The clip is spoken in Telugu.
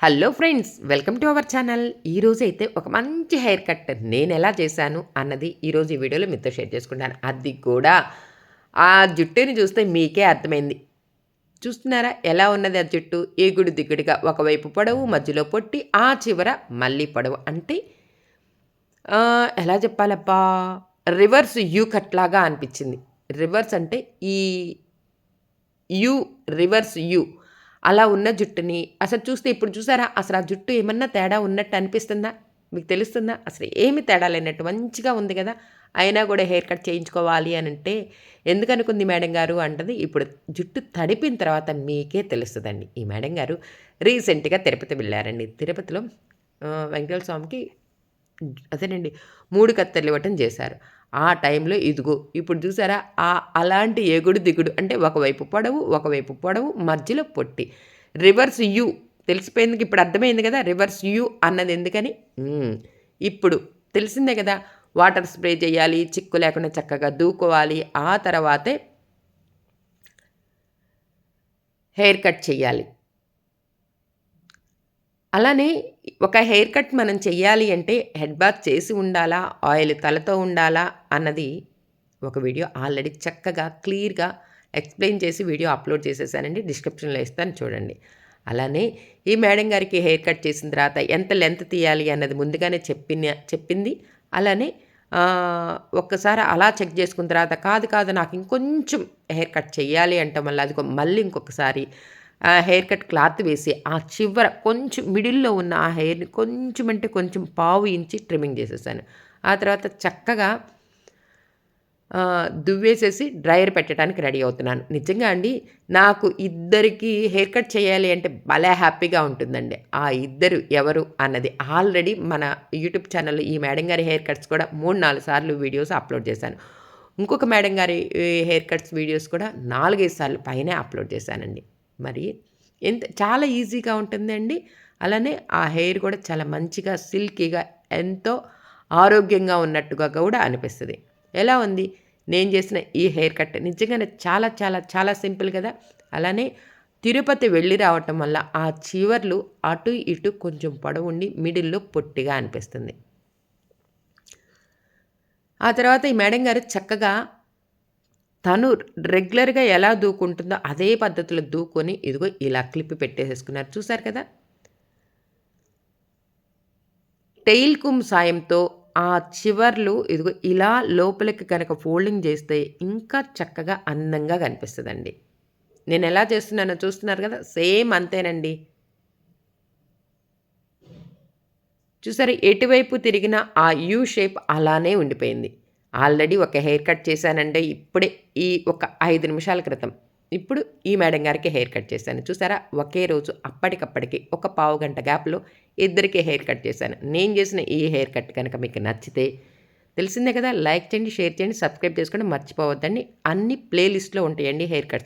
Hello friends welcome to our channel. ఈరోజు అయితే ఒక మంచి హెయిర్ కట్ నేను ఎలా చేశాను అన్నది ఈరోజు ఈ వీడియోలో మీతో షేర్ చేసుకుంటాను. అది కూడా ఆ జుట్టుని చూస్తే మీకే అర్థమైంది. చూస్తున్నారా? ఎలా ఉన్నది ఆ జుట్టు? ఏగుడు దిగుడుగా ఒకవైపు పొడవు మధ్యలో పొట్టి ఆ చివర మళ్ళీ పొడవు. అంటే ఎలా చెప్పాలబ్బా? రివర్స్ యూ కట్ లాగా అనిపించింది. రివర్స్ అంటే ఈ యూ రివర్స్ యూ. అలా ఉన్న జుట్టుని అసలు చూస్తే ఇప్పుడు చూసారా? అసలు ఆ జుట్టు ఏమన్నా తేడా ఉన్నట్టు అనిపిస్తుందా? మీకు తెలుస్తుందా? అసలు ఏమి తేడా లేనట్టు మంచిగా ఉంది కదా? అయినా కూడా హెయిర్ కట్ చేయించుకోవాలి అని అంటే ఎందుకనుకుంది మేడం గారు అంటది ఇప్పుడు జుట్టు తడిపిన తర్వాత మీకే తెలుస్తుందండి. ఈ మేడం గారు రీసెంట్గా తిరుపతి వెళ్ళారండి. తిరుపతిలో వెంకటేశ్వర స్వామికి అదేనండి మూడు కత్తెరలు ఇవ్వటం చేశారు. ఆ టైంలో ఇదిగో ఇప్పుడు చూసారా? ఆ అలాంటి ఎగుడు దిగుడు అంటే ఒకవైపు పొడవు ఒకవైపు పొడవు మధ్యలో పొట్టి. రివర్స్ యూ తెలిసిపోయింది ఇప్పుడు అర్థమైంది కదా? రివర్స్ యూ అన్నది ఎందుకని? ఇప్పుడు తెలిసిందే కదా? వాటర్ స్ప్రే చేయాలి చిక్కు లేకుండా చక్కగా దూకోవాలి ఆ తర్వాతే హెయిర్ కట్ చేయాలి. అలానే ఒక హెయిర్ కట్ మనం చెయ్యాలి అంటే హెడ్ బాత్ చేసి ఉండాలా ఆయిల్ తలతో ఉండాలా అన్నది ఒక వీడియో ఆల్రెడీ చక్కగా క్లియర్గా ఎక్స్ప్లెయిన్ చేసి వీడియో అప్లోడ్ చేసేసానండి. డిస్క్రిప్షన్లో ఇస్తాను చూడండి. అలానే ఈ మేడం గారికి హెయిర్ కట్ చేసిన తర్వాత ఎంత లెంత్ తీయాలి అన్నది ముందుగానే చెప్పిన చెప్పింది. అలానే ఒక్కసారి అలా చెక్ చేసుకున్న తర్వాత కాదు కాదు నాకు ఇంకొంచెం హెయిర్ కట్ చేయాలి అంటే మళ్ళీ అది మళ్ళీ ఇంకొకసారి హెయిర్ కట్ క్లాత్ వేసి ఆ చివర కొంచెం మిడిల్లో ఉన్న ఆ హెయిర్ని కొంచెం అంటే కొంచెం పావు ఇంచి ట్రిమ్మింగ్ చేసేసాను. ఆ తర్వాత చక్కగా దువ్వేసేసి డ్రైయర్ పెట్టడానికి రెడీ అవుతున్నాను. నిజంగా అండి నాకు ఇద్దరికి హెయిర్ కట్ చేయాలి అంటే భలే హ్యాపీగా ఉంటుందండి. ఆ ఇద్దరు ఎవరు అన్నది ఆల్రెడీ మన యూట్యూబ్ ఛానల్లో ఈ మేడం గారి హెయిర్ కట్స్ కూడా మూడు నాలుగు సార్లు వీడియోస్ అప్లోడ్ చేశాను. ఇంకొక మేడం గారి హెయిర్ కట్స్ వీడియోస్ కూడా నాలుగైదు సార్లు పైనే అప్లోడ్ చేశానండి. మరి ఎంత చాలా ఈజీగా ఉంటుందండి. అలానే ఆ హెయిర్ కూడా చాలా మంచిగా సిల్కీగా ఎంతో ఆరోగ్యంగా ఉన్నట్టుగా కూడా అనిపిస్తుంది. ఎలా ఉంది? నేను చేసిన ఈ హెయిర్ కట్ నిజంగానే చాలా చాలా చాలా సింపుల్ కదా. అలానే తిరుపతి వెళ్ళి రావటం వల్ల ఆ చివర్లు అటు ఇటు కొంచెం పొడవుండి మిడిల్లో పొట్టిగా అనిపిస్తుంది. ఆ తర్వాత ఈ మేడం గారు చక్కగా తను రెగ్యులర్గా ఎలా దూకుంటుందో అదే పద్ధతిలో దూకొని ఇదిగో ఇలా క్లిప్ పెట్టేసేసుకున్నారు. చూసారు కదా? టెయిల్ కుమ్ సాయంతో ఆ చివర్లు ఇదిగో ఇలా లోపలికి కనుక ఫోల్డింగ్ చేస్తే ఇంకా చక్కగా అందంగా కనిపిస్తుందండి. నేను ఎలా చేస్తున్నానో చూస్తున్నారు కదా? సేమ్ అంతేనండి. చూసారు? ఎటువైపు తిరిగిన ఆ యూ షేప్ అలానే ఉండిపోయింది. ఆల్రెడీ ఒక హెయిర్ కట్ చేశానంటే ఇప్పుడే ఈ ఒక ఐదు నిమిషాల క్రితం. ఇప్పుడు ఈ మేడం గారికి హెయిర్ కట్ చేశాను. చూసారా? ఒకే రోజు అప్పటికప్పటికి ఒక పావు గంట గ్యాప్లో ఇద్దరికి హెయిర్ కట్ చేశాను. నేను చేసిన ఈ హెయిర్ కట్ కనుక మీకు నచ్చితే తెలిసిందే కదా? లైక్ చేయండి షేర్ చేయండి సబ్స్క్రైబ్ చేసుకోండి మర్చిపోవద్దండి. అన్ని ప్లేలిస్ట్లో ఉంటాయండి హెయిర్ కట్స్.